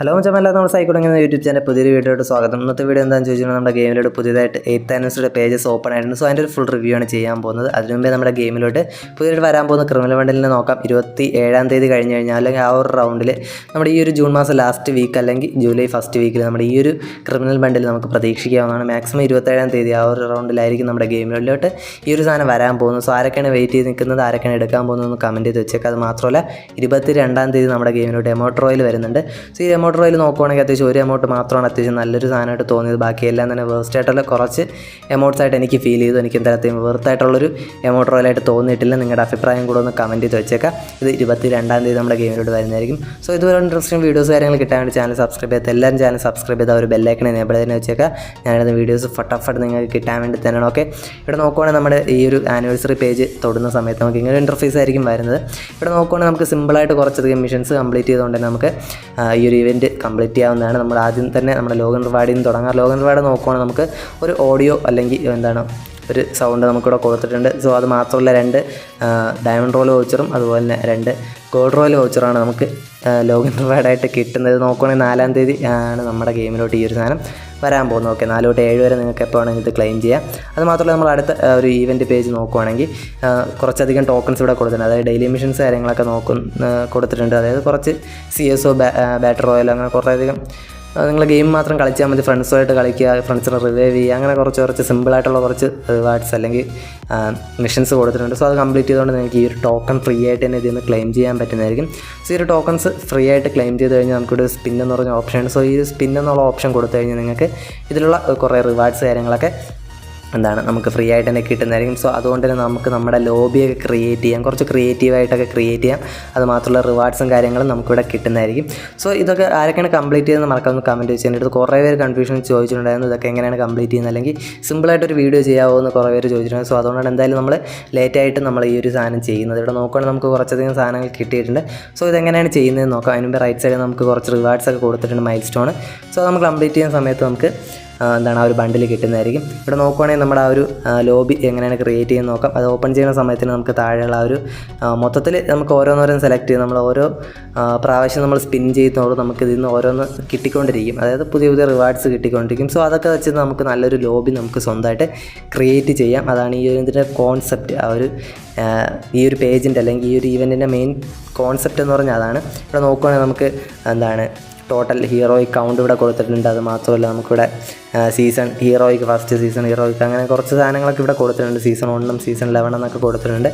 Hello ചമ്മല്ല നമ്മൾ സൈക്കോൾ എന്ന YouTube channel പുതിയൊരു വീഡിയോയുടെ സ്വാഗതം. ഇന്നത്തെ വീഡിയോ എന്താണെന്ന് ചോദിച്ചാൽ നമ്മുടെ ഗെയിമിലോട്ട് പുതിയതായിട്ട് എയ്ത്ത് ആനിവേഴ്സറിയുടെ പേജസ് ഓപ്പൺ ആയിട്ടുണ്ട്. സോ അതിന്റെ ഒരു ഫുൾ റിവ്യൂ ആണ് ചെയ്യാൻ പോകുന്നത്. അതിനു മുമ്പേ നമ്മുടെ ഗെയിമിലോട്ട് പുതിയതായിട്ട് വരാൻ പോകുന്ന ക്രിമിനൽ ബണ്ടിലിനെ നോക്കാം. ഇരുപത്തി ഏഴാം തീയതി കഴിഞ്ഞ് കഴിഞ്ഞാൽ അല്ലെങ്കിൽ ആ ഒരു റൗണ്ടിൽ നമ്മുടെ ഈ ഒരു ജൂൺ മാസം ലാസ്റ്റ് വീക്ക് അല്ലെങ്കിൽ ജൂലൈ ഫസ്റ്റ് വീക്കിൽ നമ്മുടെ ഈ ഒരു ക്രിമിനൽ ബണ്ടിൽ നമുക്ക് പ്രതീക്ഷിക്കാവുന്നതാണ്. മാക്സിമം ഇരുപത്തേഴാം തീയതി ആ ഒരു റൗണ്ടിലായിരിക്കും നമ്മുടെ ഗെയിമിലോട്ട് ഈ ഒരു സാധനം വരാൻ പോകുന്നത്. സോ ആരൊക്കെയാണ് വെയിറ്റ് ചെയ്ത് നിൽക്കുന്നത് ആരൊക്കെയാണ് എടുക്കാൻ പോകുന്നതെന്ന് കമന്റ് ചെയ്ത് വെച്ചേക്കാം അത് മാത്രമല്ല ഇരുപത്തി രണ്ടാം തീയതി നമ്മുടെ ഗെയിമിലോട്ട് എമോട്രോയിൽ വരുന്നുണ്ട്. സോ ഈ എമൗണ്ട് റോയിൽ നോക്കുവാണെങ്കിൽ അത്യാവശ്യം ഒരു എമൗണ്ട് മാത്രമാണ് അത്യാവശ്യം നല്ലൊരു സാധനമായിട്ട് തോന്നിയത്. ബാക്കിയെല്ലാം തന്നെ വേസ്റ്റ് ആയിട്ടുള്ള കുറച്ച് എമൗണ്ട്സ് ആയിട്ട് എനിക്ക് ഫീൽ ചെയ്തു. എനിക്ക് എന്തായാലും വെറുത്തായിട്ടുള്ളൊരു എമൗണ്ട് റോയിലായിട്ട് തോന്നിയിട്ടില്ല. നിങ്ങളുടെ അഭിപ്രായം കൂടെ ഒന്ന് കമന്റ് ചെയ്ത് വെച്ചേക്കാം. ഇത് ഇരുപത്തി രണ്ടാം തീയതി നമ്മുടെ ഗെയിമിലോട്ട് വരുന്നതായിരിക്കും. സോ ഇതുപോലെ ഇൻട്രസ്റ്റിംഗ് വീഡിയോസ് കാര്യങ്ങൾ കിട്ടാൻ വേണ്ടി ചാനൽ സബ്സ്ക്രൈബ് ചെയ്ത് എല്ലാവരും ചാനൽ സബ്സ്ക്രൈബ് ചെയ്ത ഒരു ബെല്ലൈക്കൺ എനേബിൾ തന്നെ വെച്ചേക്കാം ഞാനിത് വീഡിയോസ് ഫട്ടാഫട്ട് നിങ്ങൾക്ക് കിട്ടാൻ വേണ്ടി തന്നെയാണ്. ഓക്കെ ഇവിടെ നോക്കുവാണെങ്കിൽ നമ്മുടെ ഈ ഒരു ആനിവേഴ്സറി പേജ് തൊടുന്ന സമയത്ത് നമുക്ക് ഇങ്ങനെ ഇന്റർഫേസ് ആയിരിക്കും വരുന്നത്. ഇവിടെ നോക്കുവാണെങ്കിൽ നമുക്ക് സിമ്പിളായിട്ട് കുറച്ചധികം മിഷൻസ് കംപ്ലീറ്റ് ചെയ്തുകൊണ്ട് നമുക്ക് ഈ ഒരു ഇവന്റ് കംപ്ലീറ്റ് ചെയ്യാവുന്നതാണ്. നമ്മൾ ആദ്യം തന്നെ നമ്മുടെ ലോഗിൻ റിവാർഡിൽ നിന്ന് തുടങ്ങാം. ലോഗിൻ റിവാർഡ് നോക്കുവാണെങ്കിൽ നമുക്ക് ഒരു ഓഡിയോ അല്ലെങ്കിൽ എന്താണ് ഒരു സൗണ്ട് നമുക്കിവിടെ കൊടുത്തിട്ടുണ്ട്. സോ അത് മാത്രമല്ല രണ്ട് ഡയമണ്ട് റോൾ വൗച്ചറും അതുപോലെ തന്നെ രണ്ട് ഗോൾഡ് റോയൽ വൗച്ചറാണ് നമുക്ക് ലോഗിൻ റിവാർഡായിട്ട് കിട്ടുന്നത്. നോക്കുവാണെങ്കിൽ നാലാം തീയതി ആണ് നമ്മുടെ ഗെയിമിലോട്ട് ഈ ഒരു സാധനം വരാൻ പോകുന്നത്. ഓക്കെ നാല് തൊട്ട് ഏഴ് വരെ നിങ്ങൾക്ക് എപ്പോൾ വേണമെങ്കിൽ ഇത് ക്ലെയിം ചെയ്യാം. അത് മാത്രമല്ല നമ്മൾ അടുത്ത ഒരു ഈവന്റ് പേജ് നോക്കുവാണെങ്കിൽ കുറച്ചധികം ടോക്കൺസ് ഇവിടെ കൊടുത്തിട്ടുണ്ട്. അതായത് ഡെയിലി മിഷൻസ് കാര്യങ്ങളൊക്കെ നോക്കും കൊടുത്തിട്ടുണ്ട്. അതായത് കുറച്ച് C S O batter royal അങ്ങനെ കുറേയധികം നിങ്ങൾ ഗെയിം മാത്രം കളിച്ചാൽ മതി. ഫ്രണ്ട്സുമായിട്ട് കളിക്കുക ഫ്രണ്ട്സിനെ റിവൈവ് ചെയ്യുക അങ്ങനെ കുറച്ച് കുറച്ച് സിമ്പിളായിട്ടുള്ള കുറച്ച് റിവാർഡ്സ് അല്ലെങ്കിൽ മിഷൻസ് കൊടുത്തിട്ടുണ്ട്. സോ അത് കംപ്ലീറ്റ് ചെയ്തുകൊണ്ട് നിങ്ങൾക്ക് ഈ ഒരു ടോക്കൺ ഫ്രീ ആയിട്ട് തന്നെ ഇതിൽ ക്ലെയിം ചെയ്യാൻ പറ്റുന്നതായിരിക്കും. സോ ഈ ഒരു ടോക്കൺസ് ഫ്രീ ആയിട്ട് ക്ലെയിം ചെയ്ത് കഴിഞ്ഞാൽ നമുക്കൊരു സ്പിൻ എന്ന് പറഞ്ഞ ഓപ്ഷൻ സോ ഈ സ്പിൻ എന്നുള്ള ഓപ്ഷൻ കൊടുത്തു കഴിഞ്ഞാൽ നിങ്ങൾക്ക് ഇതിലുള്ള കുറേ റിവാർഡ്സ് കാര്യങ്ങളൊക്കെ എന്താണ് നമുക്ക് ഫ്രീ ആയിട്ട് തന്നെ കിട്ടുന്നതായിരിക്കും. സോ അതുകൊണ്ട് തന്നെ നമുക്ക് നമ്മുടെ ലോബിയൊക്കെ ക്രിയേറ്റ് ചെയ്യാം. കുറച്ച് ക്രിയേറ്റീവായിട്ടൊക്കെ ക്രിയേറ്റ് ചെയ്യാം. അത് മാത്രമുള്ള റിവാർഡ്സും കാര്യങ്ങളും നമുക്കിവിടെ കിട്ടുന്നതായിരിക്കും. സോ ഇതൊക്കെ ആരൊക്കെയാണ് കംപ്ലീറ്റ് ചെയ്യുന്നത് മറക്കാമെന്ന് കമന്റ് വെച്ച് എന്റെ അടുത്ത് കുറേ പേര് കൺഫ്യൂഷൻ ചോദിച്ചിട്ടുണ്ടായിരുന്നു. ഇതൊക്കെ എങ്ങനെയാണ് കംപ്ലീറ്റ് ചെയ്യുന്നത്? അല്ലെങ്കിൽ സിമ്പിളായിട്ടൊരു വീഡിയോ ചെയ്യാവോ എന്ന് കുറേ പേര് ചോദിച്ചിട്ടുണ്ട്. സോ അതുകൊണ്ടാണ് എന്തായാലും നമ്മൾ ലേറ്റായിട്ട് നമ്മൾ ഈ ഒരു സാധനം ചെയ്യുന്നത്. ഇവിടെ നോക്കുകയാണെങ്കിൽ നമുക്ക് കുറച്ചധികം സാധനങ്ങൾ കിട്ടിയിട്ടുണ്ട്. സോ ഇതെങ്ങനെയാണ് ചെയ്യുന്നതെന്ന് നോക്കാം. അതിന് റൈറ്റ് സൈഡിൽ നമുക്ക് കുറച്ച് റിവാർഡ്സ് ഒക്കെ കൊടുത്തിട്ടുണ്ട് മൈൽ സ്റ്റോൺ സോ നമ്മൾ കംപ്ലീറ്റ് ചെയ്യുന്ന സമയത്ത് നമുക്ക് എന്താണ് ആ ഒരു ബണ്ടിൽ കിട്ടുന്നതായിരിക്കും. ഇവിടെ നോക്കുവാണെങ്കിൽ നമ്മുടെ ആ ഒരു ലോബി എങ്ങനെയാണ് ക്രിയേറ്റ് ചെയ്യുന്നത് നോക്കാം. അത് ഓപ്പൺ ചെയ്യുന്ന സമയത്തിന് നമുക്ക് താഴെയുള്ള ആ ഒരു മൊത്തത്തിൽ നമുക്ക് ഓരോന്നോരോന്ന് സെലക്ട് ചെയ്ത് നമ്മൾ ഓരോ പ്രാവശ്യം നമ്മൾ സ്പിൻ ചെയ്യുന്നതോട് നമുക്ക് ഇതിൽ നിന്ന് ഓരോന്ന് കിട്ടിക്കൊണ്ടിരിക്കും. അതായത് പുതിയ പുതിയ റിവാർഡ്സ് കിട്ടിക്കൊണ്ടിരിക്കും. സോ അതൊക്കെ വെച്ച് നമുക്ക് നല്ലൊരു ലോബി നമുക്ക് സ്വന്തമായിട്ട് ക്രിയേറ്റ് ചെയ്യാം. അതാണ് ഈ ഒരു ഇതിന്റെ കോൺസെപ്റ്റ് ആ ഒരു ഈ ഒരു പേജിന്റെ അല്ലെങ്കിൽ ഈ ഒരു ഈവന്റിന്റെ മെയിൻ കോൺസെപ്റ്റ് എന്ന് പറഞ്ഞാൽ അതാണ്. ഇവിടെ നോക്കുവാണെങ്കിൽ നമുക്ക് എന്താണ് ടോട്ടൽ ഹീറോയിക് കൗണ്ട് ഇവിടെ കൊടുത്തിട്ടുണ്ട്. അത് മാത്രമല്ല നമുക്കിവിടെ season heroic first season heroic അങ്ങനെ കുറച്ച് സാധനങ്ങളൊക്കെ ഇവിടെ കൊടുത്തിട്ടുണ്ട്. സീസൺ ഒന്നും സീസൺ ലെവൻ എന്നൊക്കെ കൊടുത്തിട്ടുണ്ട്.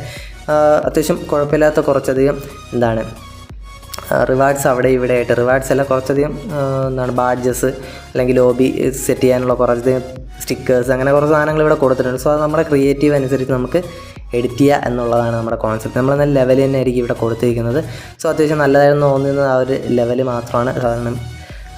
അത്യാവശ്യം കുഴപ്പമില്ലാത്ത കുറച്ചധികം എന്താണ് റിവാർഡ്സ് അവിടെ ഇവിടെ ആയിട്ട്. റിവാർഡ്സ് എല്ലാം കുറച്ചധികം എന്താണ് ബാഡ്ജസ് അല്ലെങ്കിൽ ലോബി സെറ്റ് ചെയ്യാനുള്ള കുറച്ചധികം സ്റ്റിക്കേഴ്സ് അങ്ങനെ കുറച്ച് സാധനങ്ങൾ ഇവിടെ കൊടുത്തിട്ടുണ്ട്. സോ അത് നമ്മുടെ ക്രിയേറ്റീവ് അനുസരിച്ച് നമുക്ക് എഡിറ്റ് ചെയ്യുക എന്നുള്ളതാണ് നമ്മുടെ കോൺസെപ്റ്റ് നമ്മൾ നല്ല ലെവൽ തന്നെ ആയിരിക്കും ഇവിടെ കൊടുത്തിരിക്കുന്നത്. സോ അത്യാവശ്യം നല്ലതായിരുന്നു തോന്നുന്നത് ആ ഒരു ലെവൽ മാത്രമാണ്. കാരണം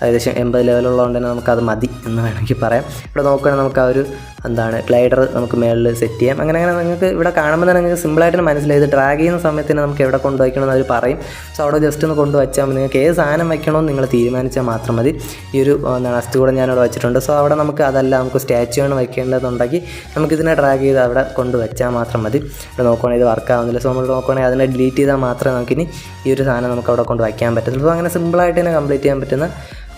ഏകദേശം എൺപത് ലെവലുള്ളതുകൊണ്ട് തന്നെ നമുക്കത് മതി എന്ന് വേണമെങ്കിൽ പറയാം. ഇവിടെ നോക്കുകയാണെങ്കിൽ നമുക്ക് ആ ഒരു എന്താണ് ഗ്ലൈഡർ നമുക്ക് മേളിൽ സെറ്റ് ചെയ്യാം. അങ്ങനെ അങ്ങനെ നിങ്ങൾക്ക് ഇവിടെ കാണുമ്പോൾ തന്നെ നിങ്ങൾക്ക് സിമ്പിളായിട്ട് മനസ്സിലായി. ഡ്രാഗ് ചെയ്യുന്ന സമയത്ത് തന്നെ നമുക്ക് എവിടെ കൊണ്ടുവയ്ക്കണമെന്ന് അവർ പറയും. സോ അവിടെ ജസ്റ്റ് ഒന്ന് കൊണ്ടുവച്ചാൽ മതി. നിങ്ങൾക്ക് ഏത് സാധനം വയ്ക്കണമെന്ന് നിങ്ങൾ തീരുമാനിച്ചാൽ മാത്രം മതി. ഈ ഒരു എന്താണ് അസ്ഥി കൂടെ ഞാനിവിടെ വെച്ചിട്ടുണ്ട്. സോ അവിടെ നമുക്ക് അതല്ല നമുക്ക് സ്റ്റാച്ചു ആണ് വയ്ക്കേണ്ടതുണ്ടെങ്കിൽ നമുക്കിതിനെ ഡ്രാഗ് ചെയ്ത് അവിടെ കൊണ്ടുവച്ചാൽ മാത്രം മതി. ഇവിടെ നോക്കുകയാണെങ്കിൽ ഇത് വർക്ക് ആവുന്നില്ല. സോ നമ്മൾ നോക്കുകയാണെങ്കിൽ അതിനെ ഡിലീറ്റ് ചെയ്താൽ മാത്രമേ നമുക്കിനി ഈ ഒരു സാധനം നമുക്ക് അവിടെ കൊണ്ട് വയ്ക്കാൻ പറ്റത്തുള്ളൂ. സോ അങ്ങനെ സിമ്പിളായിട്ട് തന്നെ കംപ്ലീറ്റ് ചെയ്യാൻ പറ്റുന്ന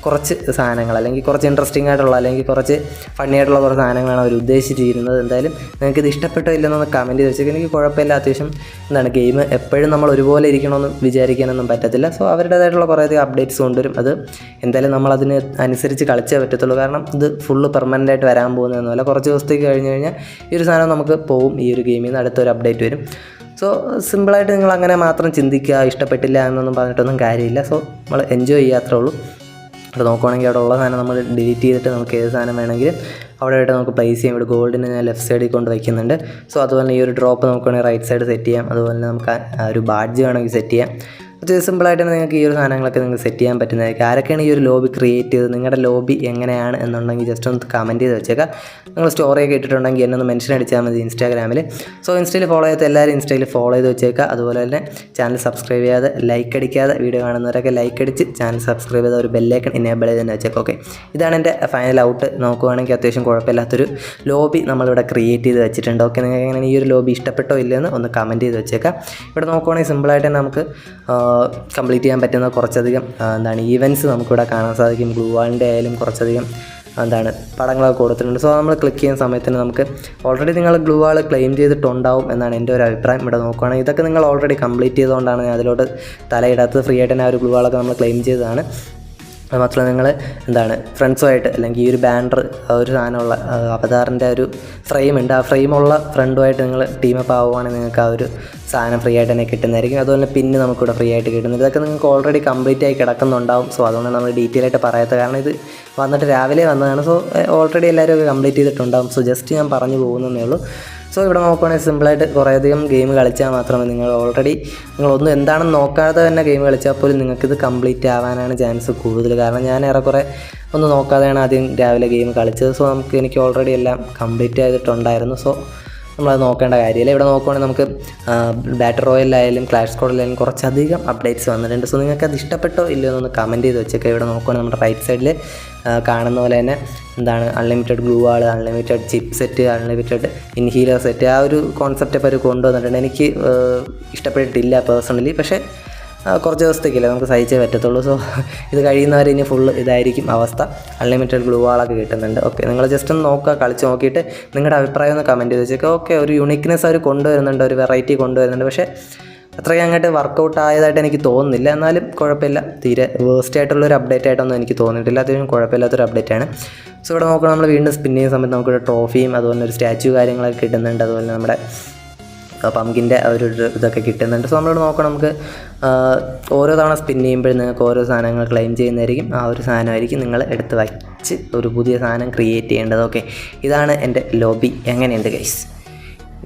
കുറച്ച് സാധനങ്ങൾ അല്ലെങ്കിൽ കുറച്ച് ഇൻട്രസ്റ്റിംഗ് ആയിട്ടുള്ള അല്ലെങ്കിൽ കുറച്ച് ഫണ്ണി ആയിട്ടുള്ള കുറച്ച് സാധനങ്ങളാണ് അവർ ഉദ്ദേശിച്ചിരുന്നത് എന്തായാലും നിങ്ങൾക്ക് ഇത് ഇഷ്ടപ്പെട്ടോ ഇല്ലെന്നൊന്ന് കമന്റ് ചെയ്ത് എനിക്ക് കുഴപ്പമില്ല. അത്യാവശ്യം എന്താണ് ഗെയിം എപ്പോഴും നമ്മൾ ഒരുപോലെ ഇരിക്കണമെന്ന് വിചാരിക്കാനൊന്നും പറ്റത്തില്ല. സോ അവരുടേതായിട്ടുള്ള കുറേയധികം അപ്ഡേറ്റ്സ് കൊണ്ടുവരും. അത് എന്തായാലും നമ്മളതിന് അനുസരിച്ച് കളിച്ചേ പറ്റത്തുള്ളൂ. കാരണം ഇത് ഫുള്ള് പെർമനന്റ് ആയിട്ട് വരാൻ പോകുന്നതെന്നല്ല കുറച്ച് ദിവസത്തേക്ക് കഴിഞ്ഞ് കഴിഞ്ഞാൽ ഈ ഒരു സാധനം നമുക്ക് പോവും. ഈ ഒരു ഗെയിമിൽ നിന്ന് അടുത്തൊരു അപ്ഡേറ്റ് വരും. സോ സിമ്പിളായിട്ട് നിങ്ങൾ അങ്ങനെ മാത്രം ചിന്തിക്കുക ഇഷ്ടപ്പെട്ടില്ല എന്നൊന്നും പറഞ്ഞിട്ടൊന്നും കാര്യമില്ല. സോ നമ്മൾ എൻജോയ് ചെയ്യാത്രേ ഉള്ളൂ. ഇവിടെ നോക്കുവാണെങ്കിൽ അവിടെ ഉള്ള സാധനം നമ്മൾ ഡിലീറ്റ് ചെയ്തിട്ട് നമുക്ക് ഏത് സാധനം വേണമെങ്കിലും അവിടെ ആയിട്ട് നമുക്ക് പ്ലേസ് ചെയ്യാം. ഇവിടെ ഗോൾഡിന് ഞാൻ ലെഫ്റ്റ് സൈഡിൽ കൊണ്ട് വയ്ക്കുന്നുണ്ട് സോ അതുപോലെ ഈ ഒരു ഡ്രോപ്പ് നമുക്ക് വേണമെങ്കിൽ റൈറ്റ് സൈഡ് സെറ്റ് ചെയ്യാം. അതുപോലെ നമുക്ക് ഒരു ബാഡ്ജ് വേണമെങ്കിൽ സെറ്റ് ചെയ്യാം. അത്യാവശ്യം സിമ്പിളായിട്ട് നിങ്ങൾക്ക് ഈ ഒരു സാധനങ്ങളൊക്കെ നിങ്ങൾക്ക് സെറ്റ് ചെയ്യാൻ പറ്റുന്നതായിരിക്കും. ആരൊക്കെയാണ് ഈ ഒരു ലോബി ക്രിയേറ്റ് ചെയ്തത്? നിങ്ങളുടെ ലോബി എങ്ങനെയാണ് എന്നുണ്ടെങ്കിൽ ജസ്റ്റ് ഒന്ന് കമന്റ് ചെയ്ത് വെച്ചേക്കാം. നിങ്ങൾ സ്റ്റോറിയൊക്കെ ഇട്ടിട്ടുണ്ടെങ്കിൽ എന്നൊന്ന് മെൻഷൻ അടിച്ചാൽ മതി ഇൻസ്റ്റാഗ്രാമിൽ സോ ഇൻസ്റ്റയിൽ ഫോളോ ചെയ്ത് എല്ലാവരും ഇൻസ്റ്റയിൽ ഫോളോ ചെയ്ത് വെച്ചേക്കുക അതുപോലെ തന്നെ ചാനൽ സബ്സ്ക്രൈബ് ചെയ്യാതെ ലൈക്ക് അടിക്കാതെ വീഡിയോ കാണുന്നവരൊക്കെ ലൈക്ക് അടിച്ച് ചാനൽ സബ്സ്ക്രൈബ് ചെയ്ത ഒരു ബെല്ലൈക്കൺ എനേബിൾ ചെയ്ത് തന്നെ വെച്ചേക്കാം. ഓക്കെ ഇതാണ് എന്റെ ഫൈനൽ ഔട്ട് നോക്കുവാണെങ്കിൽ അത്യാവശ്യം കുഴപ്പമില്ലാത്തൊരു ലോബി നമ്മളിവിടെ ക്രിയേറ്റ് ചെയ്ത് വെച്ചിട്ടുണ്ട്. ഓക്കെ നിങ്ങൾക്ക് എങ്ങനെയാണ് ഈ ഒരു ലോബി ഇഷ്ടപ്പെട്ടോ ഇല്ലെന്ന് ഒന്ന് കമന്റ് ചെയ്ത് വെച്ചേക്കാം. ഇവിടെ നോക്കുവാണെങ്കിൽ സിമ്പിളായിട്ട് നമുക്ക് കംപ്ലീറ്റ് ചെയ്യാൻ പറ്റുന്ന കുറച്ചധികം എന്താണ് ഈവന്റ്സ് നമുക്കിവിടെ കാണാൻ സാധിക്കും. ഗ്ലൂ വാളിന്റെ ആയാലും കുറച്ചധികം എന്താണ് പടങ്ങളൊക്കെ കൊടുത്തിട്ടുണ്ട്. സോ നമ്മൾ ക്ലിക്ക് ചെയ്യുന്ന സമയത്തിന് നമുക്ക് ഓൾറെഡി നിങ്ങൾ ഗ്ലൂ വാൾ ക്ലെയിം ചെയ്തിട്ടുണ്ടാവും എന്നാണ് എന്റെ ഒരു അഭിപ്രായം. ഇവിടെ നോക്കുകയാണെങ്കിൽ ഇതൊക്കെ നിങ്ങൾ ഓൾറെഡി കംപ്ലീറ്റ് ചെയ്തുകൊണ്ടാണ് ഞാൻ അതിലോട്ട് തലയിടാത്തത്. ഫ്രീ ആയിട്ട് തന്നെ ആ ഒരു ഗ്ലൂ വാളൊക്കെ നമ്മൾ ക്ലെയിം ചെയ്തതാണ്. മാത്രമല്ല നിങ്ങൾ എന്താണ് ഫ്രണ്ട്സുമായിട്ട് അല്ലെങ്കിൽ ഈ ഒരു ബാനർ ഒരു സാധനമുള്ള ആ, അവതാറിന്റെ ഒരു ഫ്രെയിം ഉണ്ട്. ആ ഫ്രെയിമുള്ള ഫ്രണ്ടുമായിട്ട് നിങ്ങൾ ടീമപ്പ് ആവുകയാണെങ്കിൽ നിങ്ങൾക്ക് ആ ഒരു സാധനം ഫ്രീ ആയിട്ട് തന്നെ കിട്ടുന്നതായിരിക്കും. അതുപോലെ പിന്നെ നമുക്കിവിടെ ഫ്രീ ആയിട്ട് കിട്ടുന്നത് ഇതൊക്കെ നിങ്ങൾക്ക് ഓൾറെഡി കംപ്ലീറ്റ് ആയി കിടക്കുന്നുണ്ടാവും. സോ അതുകൊണ്ട് നമ്മൾ ഡീറ്റെയിൽ ആയിട്ട് പറയാത്ത കാരണം ഇത് വന്നിട്ട് രാവിലെ വന്നതാണ്. സോ ഓൾറെഡി എല്ലാവരും കംപ്ലീറ്റ് ചെയ്തിട്ടുണ്ടാവും. സോ ജസ്റ്റ് ഞാൻ പറഞ്ഞു പോകുന്നതേ ഉള്ളൂ. സോ ഇവിടെ നോക്കുകയാണെങ്കിൽ സിമ്പിളായിട്ട് കുറേയധികം ഗെയിം കളിച്ചാൽ മാത്രമേ നിങ്ങൾ ഓൾറെഡി നിങ്ങളൊന്നും എന്താണെന്ന് നോക്കാതെ തന്നെ ഗെയിം കളിച്ചാൽ പോലും നിങ്ങൾക്കിത് കംപ്ലീറ്റ് ആവാനാണ് ചാൻസ് കൂടുതൽ. കാരണം ഞാൻ ഏറെക്കുറെ ഒന്ന് നോക്കാതെയാണ് ആദ്യം രാവിലെ ഗെയിം കളിച്ചത്. സോ നമുക്ക് എനിക്ക് ഓൾറെഡി എല്ലാം കംപ്ലീറ്റ് ചെയ്തിട്ടുണ്ടായിരുന്നു. സോ നമ്മളത് നോക്കേണ്ട കാര്യമില്ല. ഇവിടെ നോക്കുവാണെങ്കിൽ നമുക്ക് ബാറ്റർ റോയലിലായാലും ക്ലാഷ് സ്കോഡിലായാലും കുറച്ചധികം അപ്ഡേറ്റ്സ് വന്നിട്ടുണ്ട്. സോ നിങ്ങൾക്ക് അത് ഇഷ്ടപ്പെട്ടോ ഇല്ലയോ എന്നൊന്ന് കമന്റ് ചെയ്ത് വെച്ചൊക്കെ. ഇവിടെ നോക്കുവാണെങ്കിൽ നമ്മുടെ റൈറ്റ് സൈഡിൽ കാണുന്ന പോലെ തന്നെ എന്താണ് unlimited gloo wall unlimited chip set unlimited inhaler set ആ ഒരു കോൺസെപ്റ്റ് അവർ കൊണ്ടുവന്നിട്ടുണ്ട്. എനിക്ക് ഇഷ്ടപ്പെട്ടിട്ടില്ല പേഴ്സണലി പക്ഷേ കുറച്ച് ദിവസത്തേക്കില്ല നമുക്ക് സഹിച്ചേ പറ്റത്തുള്ളൂ. സോ ഇത് കഴിയുന്നവരെ ഇനി ഫുൾ ഇതായിരിക്കും അവസ്ഥ. അൺലിമിറ്റഡ് ഗ്ലൂ വാളൊക്കെ കിട്ടുന്നുണ്ട്. ഓക്കെ നിങ്ങൾ ജസ്റ്റ് ഒന്ന് നോക്കുക കളിച്ച് നോക്കിയിട്ട് നിങ്ങളുടെ അഭിപ്രായം ഒന്ന് കമന്റ് ചെയ്ത് വെച്ചേക്കുക ഓക്കെ ഒരു യുണീക്നെസ് അവർ കൊണ്ടുവരുന്നുണ്ട് ഒരു വെറൈറ്റി കൊണ്ടുവരുന്നുണ്ട്. പക്ഷേ അത്രയും അങ്ങോട്ട് വർക്കൗട്ട് ആയതായിട്ട് എനിക്ക് തോന്നുന്നില്ല. എന്നാലും കുഴപ്പമില്ല. തീരെ വേസ്റ്റ് ആയിട്ടുള്ളൊരു അപ്ഡേറ്റ് ആയിട്ടൊന്നും എനിക്ക് തോന്നിയിട്ടില്ല. അത്യാവശ്യം കുഴപ്പമില്ലാത്തൊരു അപ്ഡേറ്റ് ആണ്. സോ ഇവിടെ നോക്കണം നമ്മൾ വീണ്ടും ചെയ്യുന്ന സമയത്ത് നമുക്കൊരു ട്രോഫിയും അതുപോലെ ഒരു സ്റ്റാച്യു കാര്യങ്ങളൊക്കെ കിട്ടുന്നുണ്ട്. അതുപോലെ നമ്മുടെ പമ്പിന്റെ ഒരു ഇത് ഇതൊക്കെ കിട്ടുന്നുണ്ട്. സോ നമ്മളോട് നോക്കണം നമുക്ക് ഓരോ തവണ സ്പിൻ ചെയ്യുമ്പോഴും നിങ്ങൾക്ക് ഓരോ സാധനങ്ങൾ ക്ലെയിം ചെയ്യുന്നതായിരിക്കും. ആ ഒരു സാധനമായിരിക്കും നിങ്ങൾ എടുത്ത് വച്ച് ഒരു പുതിയ സാധനം ക്രിയേറ്റ് ചെയ്യേണ്ടത്. ഓക്കെ ഇതാണ് എന്റെ ലോബി എങ്ങനെയുണ്ട് ഗൈസ്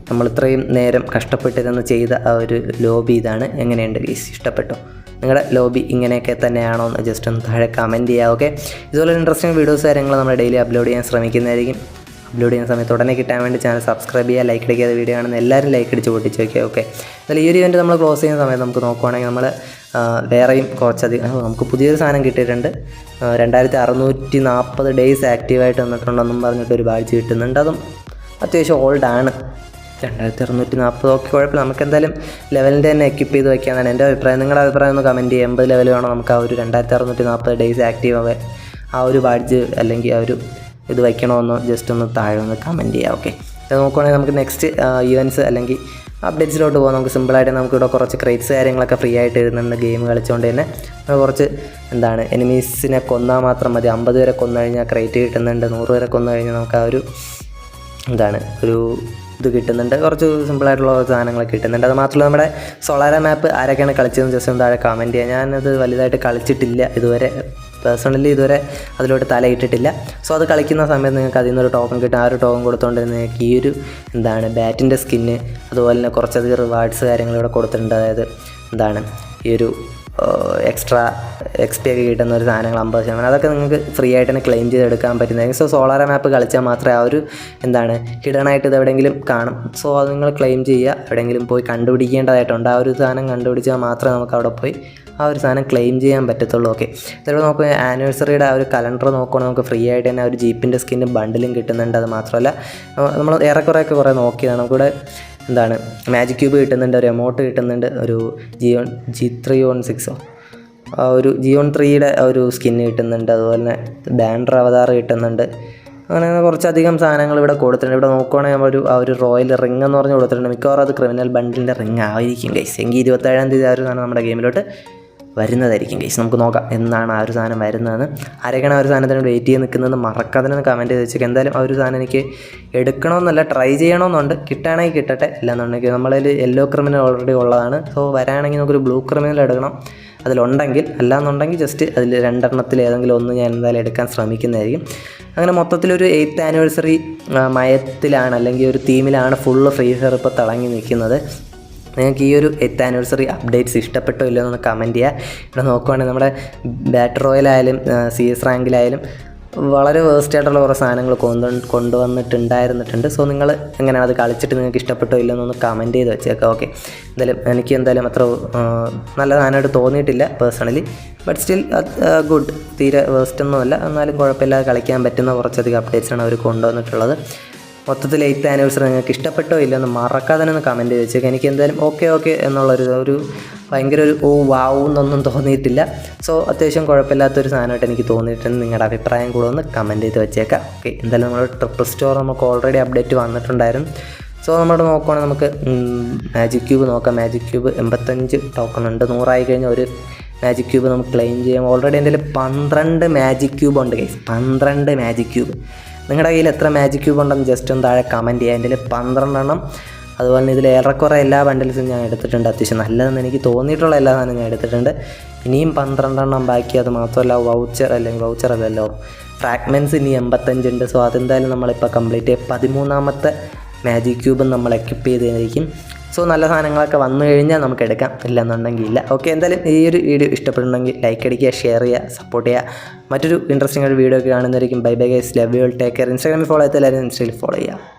നമ്മൾ ഇത്രയും നേരം കഷ്ടപ്പെട്ടിരുന്ന് ചെയ്ത ആ ഒരു ലോബി ഇതാണ്. എങ്ങനെയുണ്ട് ഗൈസ് ഇഷ്ടപ്പെട്ടോ? നിങ്ങളുടെ ലോബി ഇങ്ങനെയൊക്കെ തന്നെയാണോ എന്ന് ജസ്റ്റ് ഒന്ന് താഴെ കമന്റ് ചെയ്യുക ഓക്കെ ഇതുപോലെ ഇൻട്രസ്റ്റിംഗ് വീഡിയോസ് കാര്യങ്ങൾ നമ്മൾ ഡെയിലി അപ്ലോഡ് ചെയ്യാൻ ശ്രമിക്കുന്നതായിരിക്കും. അപ്ലോഡ് ചെയ്യുന്ന സമയത്ത് ഉടനെ കിട്ടാൻ വേണ്ടി ചാനൽ സബ്സ്ക്രൈബ് ചെയ്യുക ലൈക്ക് അടിക്കാതെ വീഡിയോ കാണുന്ന എല്ലാവരും ലൈക്ക് അടിച്ച് പൊട്ടിച്ച് വയ്ക്കുക ഓക്കെ അതിൽ ഈ ഒരു ഇവന്റ് നമ്മൾ ക്ലോസ് ചെയ്യുന്ന സമയത്ത് നമുക്ക് നോക്കുവാണെങ്കിൽ നമ്മൾ വേറെയും കുറച്ചധികം നമുക്ക് പുതിയൊരു സാധനം കിട്ടിയിട്ടുണ്ട്. രണ്ടായിരത്തി അറുന്നൂറ്റി നാൽപ്പത് ഡേയ്സ് ആക്റ്റീവായിട്ട് വന്നിട്ടുണ്ടെന്നും പറഞ്ഞിട്ട് ഒരു ബാഡ്ജ് കിട്ടുന്നുണ്ട്. അതും അത്യാവശ്യം ഓൾഡാണ് രണ്ടായിരത്തി അറുന്നൂറ്റി നാൽപ്പത് ഓക്കെ കുഴപ്പമില്ല. നമുക്ക് എന്തായാലും ലെവലിന്റെ തന്നെ എക്യുപ്പ് ചെയ്ത് വയ്ക്കാന്നാണ് എന്റെ അഭിപ്രായം. നിങ്ങളുടെ അഭിപ്രായം ഒന്ന് കമന്റ് ചെയ്യുക. എൺപത് ലെവൽ വേണം? നമുക്ക് ആ ഒരു രണ്ടായിരത്തി അറുന്നൂറ്റി നാൽപ്പത് ഡേയ്സ് ആക്റ്റീവ് ആവാൻ ആ ഒരു ബാഡ്ജ് അല്ലെങ്കിൽ ആ ഒരു ഇത് വയ്ക്കണമെന്ന് ജസ്റ്റ് ഒന്ന് താഴെ ഒന്ന് കമന്റ് ചെയ്യാം ഓക്കെ ഇത് നോക്കുവാണെങ്കിൽ നമുക്ക് നെക്സ്റ്റ് ഇവന്റ്സ് അല്ലെങ്കിൽ അപ്ഡേറ്റ്സിലോട്ട് പോകാം നമുക്ക് സിമ്പിളായിട്ട് നമുക്ക് ഇവിടെ കുറച്ച് ക്രേറ്റ്സ് കാര്യങ്ങളൊക്കെ ഫ്രീ ആയിട്ട് ഇരുന്നുണ്ട് ഗെയിം കളിച്ചുകൊണ്ട് തന്നെ കുറച്ച് എന്താണ് എനിമീസിനെ കൊന്നാൽ മാത്രം മതി. അമ്പത് വരെ കൊന്നു കഴിഞ്ഞാൽ ക്രേറ്റ് കിട്ടുന്നുണ്ട് നൂറ് വരെ കൊന്നു കഴിഞ്ഞാൽ നമുക്ക് ആ ഒരു എന്താണ് ഒരു ഇത് കിട്ടുന്നുണ്ട്. കുറച്ച് സിമ്പിളായിട്ടുള്ള കുറച്ച് സാധനങ്ങളൊക്കെ കിട്ടുന്നുണ്ട്. അത് മാത്രമല്ല നമ്മുടെ സോളാര മാപ്പ് ആരൊക്കെയാണ് കളിച്ചതെന്ന് ജസ്റ്റ് ഒന്ന് താഴെ കമന്റ് ചെയ്യുക ഞാനത് വലുതായിട്ട് കളിച്ചിട്ടില്ല ഇതുവരെ. പേഴ്സണലി ഇതുവരെ അതിലോട്ട് തലയിട്ടിട്ടില്ല. സോ അത് കളിക്കുന്ന സമയത്ത് നിങ്ങൾക്ക് അതിൽ നിന്നൊരു ടോക്കൺ കിട്ടും. ആ ഒരു ടോക്കൺ കൊടുത്തുകൊണ്ട് നിങ്ങൾക്ക് ഈ ഒരു എന്താണ് ബാറ്റിന്റെ സ്കിന്ന് അതുപോലെ തന്നെ കുറച്ചധികം റിവാർഡ്സ് കാര്യങ്ങൾ ഇവിടെ കൊടുത്തിട്ടുണ്ട്. അതായത് എന്താണ് ഈ ഒരു എക്സ്ട്രാ എക്സ് പി ഒക്കെ കിട്ടുന്ന ഒരു സാധനങ്ങൾ അമ്പത് ശതമാനം. അതൊക്കെ നിങ്ങൾക്ക് ഫ്രീ ആയിട്ട് തന്നെ ക്ലെയിം ചെയ്തെടുക്കാൻ പറ്റുന്നതായിരിക്കും. സോ സോളാർ മാപ്പ് കളിച്ചാൽ മാത്രമേ ആ ഒരു എന്താണ് ഹിഡൺ ആയിട്ട് ഇത് എവിടെയെങ്കിലും കാണും. സോ അത് നിങ്ങൾ ക്ലെയിം ചെയ്യുക. എവിടെയെങ്കിലും പോയി കണ്ടുപിടിക്കേണ്ടതായിട്ടുണ്ട്. ആ ഒരു സാധനം കണ്ടുപിടിച്ചാൽ മാത്രമേ നമുക്ക് അവിടെ പോയി ആ ഒരു സാധനം ക്ലെയിം ചെയ്യാൻ പറ്റത്തുള്ളൂ ഓക്കെ ചിലപ്പോൾ നമുക്ക് ആനിവേഴ്സറിയുടെ ആ ഒരു കലണ്ടർ നോക്കുകയാണെങ്കിൽ നമുക്ക് ഫ്രീ ആയിട്ട് തന്നെ ഒരു ജീപ്പിന്റെ സ്കിന്നും ബണ്ടിലും കിട്ടുന്നുണ്ട്. അത് മാത്രമല്ല നമ്മൾ ഏറെക്കുറെയൊക്കെ കുറേ നോക്കിയതാണ്. നമുക്കിവിടെ എന്താണ് മാജിക് ക്യൂബ് കിട്ടുന്നുണ്ട് ഒരു എമൗണ്ട് കിട്ടുന്നുണ്ട് ഒരു ജിയോൺ ജി ത്രീ വൺ സിക്സോ ആ ഒരു ജിയോൺ ത്രീയുടെ ആ ഒരു സ്കിന്ന് കിട്ടുന്നുണ്ട്. അതുപോലെ തന്നെ ബാൻഡർ അവതാർ കിട്ടുന്നുണ്ട്. അങ്ങനെ കുറച്ചധികം സാധനങ്ങൾ ഇവിടെ കൊടുത്തിട്ടുണ്ട്. ഇവിടെ നോക്കുവാണെങ്കിൽ നമ്മൾ ഒരു ആ ഒരു റോയൽ റിംഗ് എന്ന് പറഞ്ഞ് കൊടുത്തിട്ടുണ്ട്. മിക്കവാറും അത് ക്രിമിനൽ ബണ്ടിലിന്റെ റിംഗ് ആയിരിക്കും ഗൈസ് എങ്കിൽ ഇരുപത്തേഴാം തീയതി ആ ഒരു സാധനം നമ്മുടെ ഗെയിമിലോട്ട് വരുന്നതായിരിക്കും. ഗൈസ് നമുക്ക് നോക്കാം എന്നാണ് ആ ഒരു സാധനം വരുന്നതെന്ന്. ആരൊക്കെയാണ് ആ ഒരു സാധനത്തിന് വെയിറ്റ് ചെയ്ത് നിൽക്കുന്നതെന്ന് മറക്കാതെ കമന്റ് ചെയ്ത് വെച്ചേക്ക്. എന്തായാലും ആ ഒരു സാധനം എനിക്ക് എടുക്കണമെന്നല്ല ട്രൈ ചെയ്യണമെന്നുണ്ട്. കിട്ടുകയാണെങ്കിൽ കിട്ടട്ടെ അല്ലാന്നുണ്ടെങ്കിൽ നമ്മളതിൽ യെല്ലോ ക്രിമിനൽ ഓൾറെഡി ഉള്ളതാണ്. സോ വരാണെങ്കിൽ നമുക്കൊരു ബ്ലൂ ക്രിമിനൽ എടുക്കണം. അതിലുണ്ടെങ്കിൽ അല്ലാന്നുണ്ടെങ്കിൽ ജസ്റ്റ് അതിൽ രണ്ടെണ്ണത്തിൽ ഏതെങ്കിലും ഒന്ന് ഞാൻ എന്തായാലും എടുക്കാൻ ശ്രമിക്കുന്നതായിരിക്കും. അങ്ങനെ മൊത്തത്തിലൊരു എയ്ത്ത് ആനിവേഴ്സറി മയത്തിലാണ് അല്ലെങ്കിൽ ഒരു തീമിലാണ് ഫുള്ള് ഫ്രീ ഫയർ ഇപ്പോൾ തിളങ്ങി നിൽക്കുന്നത്. നിങ്ങൾക്ക് ഈ ഒരു എത്ത് ആനിവേഴ്സറി അപ്ഡേറ്റ്സ് ഇഷ്ടപ്പെട്ടോ ഇല്ലയോ എന്നൊന്ന് കമന്റ് ചെയ്യുക ഇവിടെ നോക്കുവാണെങ്കിൽ നമ്മുടെ ബാറ്റർ റോയലായാലും സി എസ് റാങ്കിലായാലും വളരെ വേസ്റ്റ് ആയിട്ടുള്ള കുറേ സാധനങ്ങൾ കൊണ്ടു കൊണ്ടുവന്നിട്ടുണ്ടായിരുന്നിട്ടുണ്ട്. സോ നിങ്ങൾ എങ്ങനെയാണ് അത് കളിച്ചിട്ട് നിങ്ങൾക്ക് ഇഷ്ടപ്പെട്ടോ ഇല്ലയോ എന്നൊന്ന് കമന്റ് ചെയ്ത് വെച്ചേക്കാം ഓക്കെ എന്തായാലും എനിക്ക് എന്തായാലും അത്ര നല്ല സാധനമായിട്ട് തോന്നിയിട്ടില്ല പേഴ്സണലി ബട്ട് സ്റ്റിൽ ഗുഡ് തീരെ വേസ്റ്റ് ഒന്നുമല്ല. എന്നാലും കുഴപ്പമില്ലാതെ കളിക്കാൻ പറ്റുന്ന കുറച്ചധികം അപ്ഡേറ്റ്സാണ് അവർ കൊണ്ടുവന്നിട്ടുള്ളത്. മൊത്തത്തിൽ എയ്ത്ത് ആനിവേഴ്സറി നിങ്ങൾക്ക് ഇഷ്ടപ്പെട്ടോ ഇല്ലെന്ന് മറക്കാതെ തന്നെ ഒന്ന് കമന്റ് ചെയ്ത് വെച്ചേക്കാം. എനിക്ക് എന്തായാലും ഓക്കെ ഓക്കെ എന്നുള്ളൊരു ഒരു ഭയങ്കര ഒരു ഓ വാവ് എന്നൊന്നും തോന്നിയിട്ടില്ല. സോ അത്യാവശ്യം കുഴപ്പമില്ലാത്തൊരു സാധനമായിട്ട് എനിക്ക് തോന്നിയിട്ടുണ്ട്. നിങ്ങളുടെ അഭിപ്രായം കൂടെ ഒന്ന് കമന്റ് ചെയ്ത് വെച്ചേക്കാം. ഓക്കെ എന്തായാലും നമ്മുടെ ട്രിപ്പിൾ സ്റ്റോർ നമുക്ക് ഓൾറെഡി അപ്ഡേറ്റ് വന്നിട്ടുണ്ടായിരുന്നു. സോ നമ്മൾ നോക്കുവാണെങ്കിൽ നമുക്ക് മാജിക് ക്യൂബ് നോക്കാം. മാജിക് ക്യൂബ് എൺപത്തഞ്ച് ടോക്കൺ ഉണ്ട്. നൂറായി കഴിഞ്ഞാൽ ഒരു മാജിക് ക്യൂബ് നമുക്ക് ക്ലെയിം ചെയ്യാം. ഓൾറെഡി എന്റെ പന്ത്രണ്ട് മാജിക് ക്യൂബ് ഉണ്ട് കൈസ് പന്ത്രണ്ട് മാജിക് ക്യൂബ് നിങ്ങളുടെ കയ്യിൽ എത്ര മാജിക് ക്യൂബ് ഉണ്ടെന്ന് ജസ്റ്റ് ഒന്ന് താഴെ കമന്റ് ചെയ്യാം. എന്റെ പന്ത്രണ്ടെണ്ണം അതുപോലെ തന്നെ ഇതിൽ ഏറെക്കുറെ എല്ലാ ബണ്ടിൽസും ഞാൻ എടുത്തിട്ടുണ്ട്. അത്യാവശ്യം നല്ലതെന്ന് എനിക്ക് തോന്നിയിട്ടുള്ള എല്ലാ സാധനവും ഞാൻ എടുത്തിട്ടുണ്ട്. ഇനിയും പന്ത്രണ്ടെണ്ണം ബാക്കി. അത് മാത്രമല്ല വൗച്ചർ അല്ലെങ്കിൽ വൗച്ചർ അല്ലല്ലോ. ഫ്രാഗ്മെന്റ്സ് ഇനി എൺപത്തഞ്ചുണ്ട് സോ അതെന്തായാലും നമ്മളിപ്പോൾ കംപ്ലീറ്റ് പതിമൂന്നാമത്തെ മാജിക് ക്യൂബ് നമ്മൾ എക്യുപ്പ് ചെയ്തിരിക്കും സോ നല്ല സാധനങ്ങളൊക്കെ വന്നു കഴിഞ്ഞാൽ നമുക്ക് എടുക്കാം. ഇല്ലെന്നുണ്ടെങ്കിൽ ഇല്ല. ഓക്കെ എന്തായാലും ഈ ഒരു വീഡിയോ ഇഷ്ടപ്പെടുന്നുണ്ടെങ്കിൽ ലൈക്ക് അടിക്കുക ഷെയർ ചെയ്യുക സപ്പോർട്ട് ചെയ്യുക. മറ്റൊരു ഇൻട്രസ്റ്റിംഗ് ഒരു വീഡിയോ ഒക്കെ കാണുന്നതായിരിക്കും. Bye bye guys love you take care ഇൻസ്റ്റാഗ്രാമിൽ ഫോളോ എല്ലാവരും ഇൻസ്റ്റയിൽ ഫോളോ ചെയ്യുക.